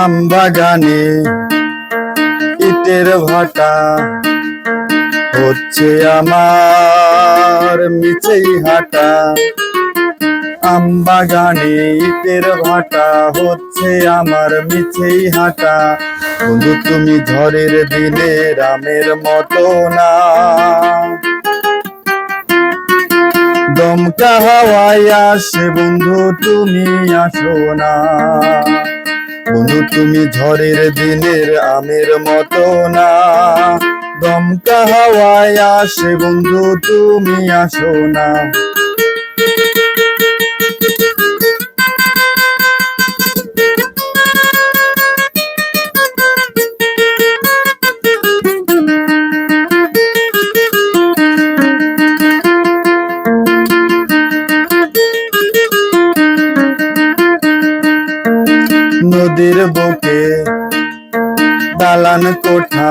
আম বাগানে ইটের ভাটা হচ্ছে আমার। মিছেই হাটা। আম বাগানে ইটের ভাটা হচ্ছে আমার মিছেই হাটা। বন্ধু, তুমি ঝড়ের দিনে রামের মতো না। দমকা হাওয়ায় আসে বন্ধু, তুমি আসো না। বন্ধু, তুমি ঝড়ের দিনের আমের মতো না। দমকা হাওয়ায় আসে বন্ধু তুমি আসো না। নদীর বুকে দালান কোঠা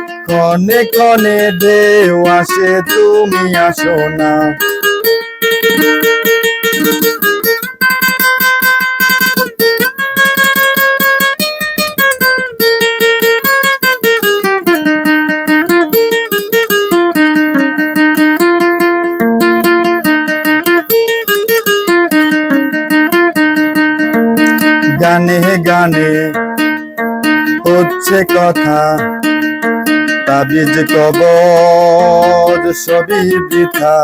ক্ষণে কনে দেও আসে তুমি আসো না। গানে গানে হচ্ছে কথা। তাবিজ কবজ সবই বৃথা।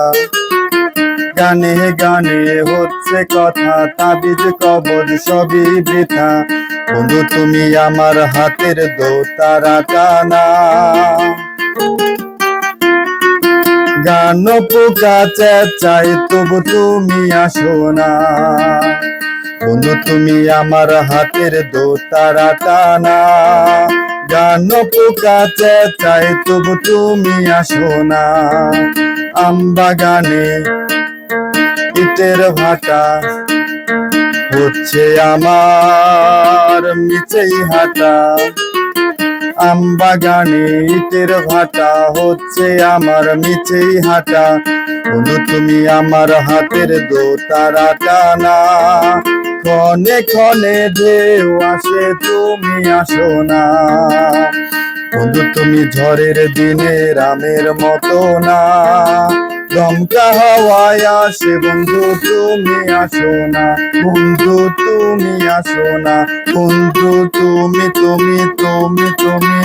গানে গানে হচ্ছে কথা তাবিজ কবজ সবই বৃথা। বন্ধু, তুমি আমার হাতের দোতারা টানা গান পোকা চেঁচাই, তবু তুমি আসো না। বন্ধু, তুমি আমার হাতের দোতারা টানা গান পোকা চেঁচাই তবু তুমি আসো না। আম বাগানে ইটের ভাটা হচ্ছে আমার মিচেই হাটা। আম বাগানে ইটের ভাটা হচ্ছে আমার মিচেই হাটা। বন্ধু তুমি আমার হাতের দোতারা টানা ক্ষণে ক্ষণে ঢেউ আসে, তুমি আসো না। বন্ধু, তুমি ঝড়ের দিনে রামের মতো না। দমকা হাওয়ায় আসে, বন্ধু, তুমি আসো না। বন্ধু, তুমি আসো না। বন্ধু, তুমি তুমি তুমি তুমি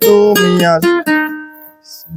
তুমি আসো।